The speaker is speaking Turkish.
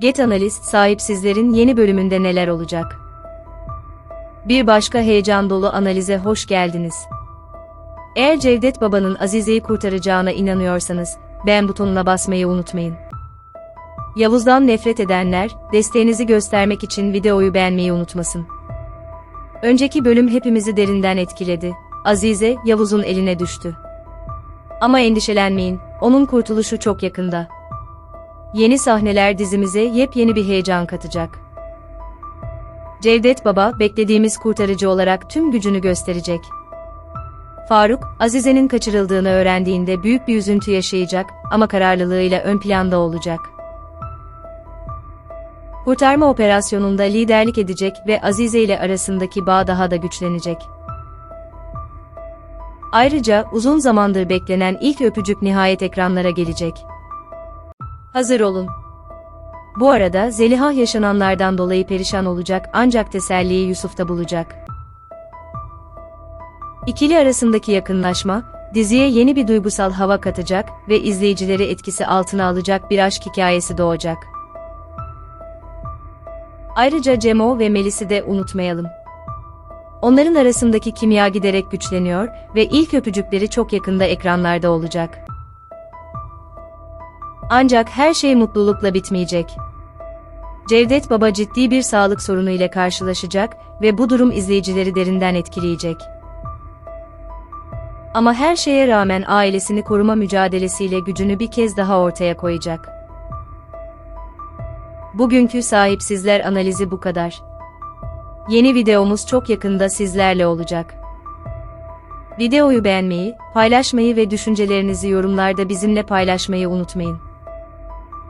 Get Analiz sahipsizlerin yeni bölümünde neler olacak? Bir başka heyecan dolu analize hoş geldiniz. Eğer Cevdet Baba'nın Azize'yi kurtaracağına inanıyorsanız, beğen butonuna basmayı unutmayın. Yavuz'dan nefret edenler, desteğinizi göstermek için videoyu beğenmeyi unutmasın. Önceki bölüm hepimizi derinden etkiledi. Azize, Yavuz'un eline düştü. Ama endişelenmeyin, onun kurtuluşu çok yakında. Yeni sahneler dizimize yepyeni bir heyecan katacak. Cevdet Baba, beklediğimiz kurtarıcı olarak tüm gücünü gösterecek. Faruk, Azize'nin kaçırıldığını öğrendiğinde büyük bir üzüntü yaşayacak ama kararlılığıyla ön planda olacak. Kurtarma operasyonunda liderlik edecek ve Azize ile arasındaki bağ daha da güçlenecek. Ayrıca uzun zamandır beklenen ilk öpücük nihayet ekranlara gelecek. Hazır olun. Bu arada Zeliha yaşananlardan dolayı perişan olacak ancak teselliyi Yusuf'ta bulacak. İkili arasındaki yakınlaşma, diziye yeni bir duygusal hava katacak ve izleyicileri etkisi altına alacak bir aşk hikayesi doğacak. Ayrıca Cemo ve Melis'i de unutmayalım. Onların arasındaki kimya giderek güçleniyor ve ilk öpücükleri çok yakında ekranlarda olacak. Ancak her şey mutlulukla bitmeyecek. Cevdet Baba ciddi bir sağlık sorunu ile karşılaşacak ve bu durum izleyicileri derinden etkileyecek. Ama her şeye rağmen ailesini koruma mücadelesiyle gücünü bir kez daha ortaya koyacak. Bugünkü sahipsizler analizi bu kadar. Yeni videomuz çok yakında sizlerle olacak. Videoyu beğenmeyi, paylaşmayı ve düşüncelerinizi yorumlarda bizimle paylaşmayı unutmayın.